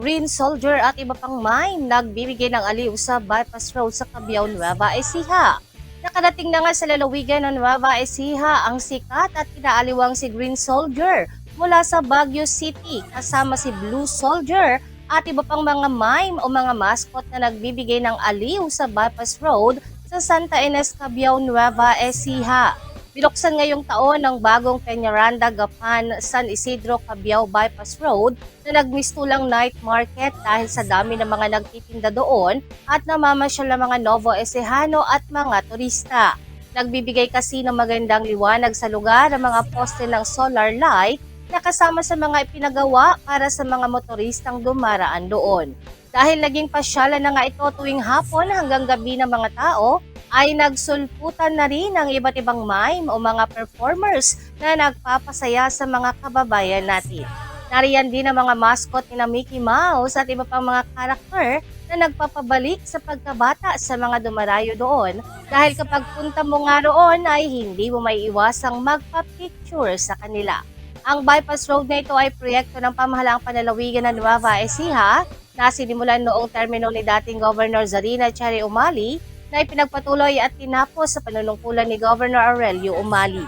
Green Soldier at iba pang mine nagbibigay ng aliw sa bypass road sa Cabiao, Nueva Ecija. Nakarating na nga sa lalawigan ng Nueva Ecija ang sikat at kinaaliwang si Green Soldier mula sa Baguio City kasama si Blue Soldier at iba pang mga mime o mga mascot na nagbibigay ng aliw sa bypass road sa Santa Ines, Cabiao, Nueva Ecija. Binuksan ngayong taon ng bagong Peñaranda, Gapan, San Isidro, Cabiao Bypass Road na nagmistulang night market dahil sa dami ng mga nagtitinda doon at namamasyal ng mga Novo Ecijano at mga turista. Nagbibigay kasi ng magandang liwanag sa lugar ang mga poste ng solar light na kasama sa mga ipinagawa para sa mga motoristang dumaraan doon. Dahil naging pasyalan na nga ito tuwing hapon hanggang gabi ng mga tao, ay nagsulputan na rin ang iba't ibang mime o mga performers na nagpapasaya sa mga kababayan natin. Nariyan din ang mga mascot ni na Mickey Mouse at iba pang mga karakter na nagpapabalik sa pagkabata sa mga dumarayo doon dahil kapag punta mo nga roon ay hindi mo may iwasang magpa-picture sa kanila. Ang bypass road na ito ay proyekto ng pamahalaang panalawigan ng Nueva Ecija na sinimulan noong termino ni dating Governor Zarina Cherry Umali na ipinagpatuloy at tinapos sa panunungkulan ni Governor Aurelio Umali.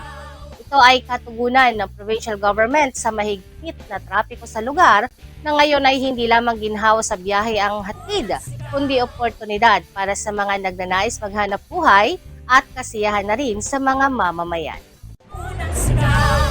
Ito ay katugunan ng provincial government sa mahigpit na trapiko sa lugar na ngayon ay hindi lamang ginhawa sa biyahe ang hatid, kundi oportunidad para sa mga nagnanais maghanap buhay at kasiyahan na rin sa mga mamamayan.